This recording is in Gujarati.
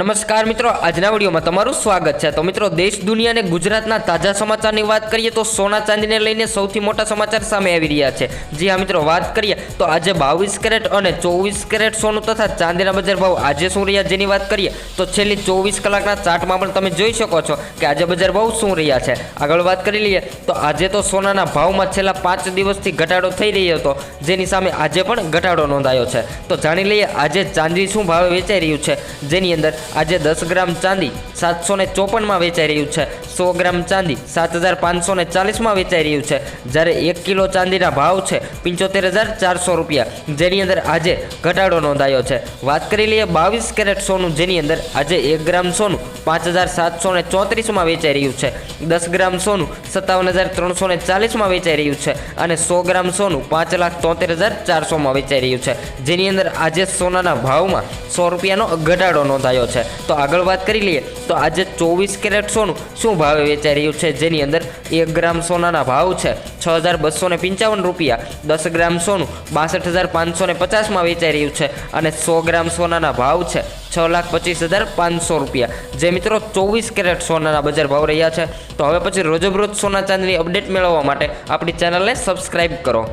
નમસ્કાર મિત્રો, આજના વિડીયોમાં તમારું સ્વાગત છે. તો મિત્રો, દેશ, દુનિયા અને ગુજરાતના તાજા સમાચારની વાત કરીએ તો સોના ચાંદીને લઈને સૌથી મોટા સમાચાર સામે આવી રહ્યા છે. જી હા મિત્રો, વાત કરીએ તો આજે બાવીસ કેરેટ અને ચોવીસ કેરેટ સોનું તથા ચાંદીના બજાર ભાવ આજે શું રહ્યા જેની વાત કરીએ તો છેલ્લી ચોવીસ કલાકના ચાર્ટમાં પણ તમે જોઈ શકો છો કે આજે બજાર ભાવ શું રહ્યા છે. આગળ વાત કરી લઈએ તો આજે તો સોનાના ભાવમાં છેલ્લા પાંચ દિવસથી ઘટાડો થઈ રહ્યો હતો, જેની સામે આજે પણ ઘટાડો નોંધાયો છે. તો જાણી લઈએ આજે ચાંદી શું ભાવે વેચાઈ રહ્યું છે. જેની અંદર આજે દસ ગ્રામ ચાંદી સાતસો ને ચોપનમાં વેચાઈ રહ્યું છે. સો ગ્રામ ચાંદી સાત હજાર પાંચસો ને ચાલીસમાં વેચાઈ રહ્યું છે. જ્યારે એક કિલો ચાંદીના ભાવ છે પંચોતેર હજાર ચારસો રૂપિયા. જેની અંદર આજે ઘટાડો નોંધાયો છે. વાત કરી લઈએ બાવીસ કેરેટ સોનું, જેની અંદર આજે એક ગ્રામ સોનું પાંચ હજાર સાતસો ને ચોત્રીસમાં વેચાઈ રહ્યું છે. દસ ગ્રામ સોનું સત્તાવન હજાર ત્રણસો ને ચાલીસમાં વેચાઈ રહ્યું છે અને સો ગ્રામ સોનું પાંચ લાખ તોતેર હજાર ચારસોમાં વેચાઈ રહ્યું છે. જેની અંદર આજે સોનાના ભાવમાં સો રૂપિયાનો ઘટાડો નોંધાયો છે. તો આગળ વાત કરી લઈએ તો આજે ચોવીસ કેરેટ સોનું શું ભાવે વેચાઈ રહ્યું છે, જેની અંદર એક ગ્રામ સોનાના ભાવ છે, છ હજાર બસો ને પંચાવન રૂપિયા. દસ ગ્રામ સોનું બાસઠ હજાર પાંચસો ને પચાસમાં વેચાઈ રહ્યું છે અને સો ગ્રામ સોનાના ભાવ છે, છ લાખ પચીસ હજાર પાંચસો રૂપિયા. જે મિત્રો ચોવીસ કેરેટ સોનાના બજાર ભાવ રહ્યા છે. તો હવે પછી રોજબરોજ સોના ચાંદની અપડેટ મેળવવા માટે આપણી ચેનલને સબસ્ક્રાઇબ કરો.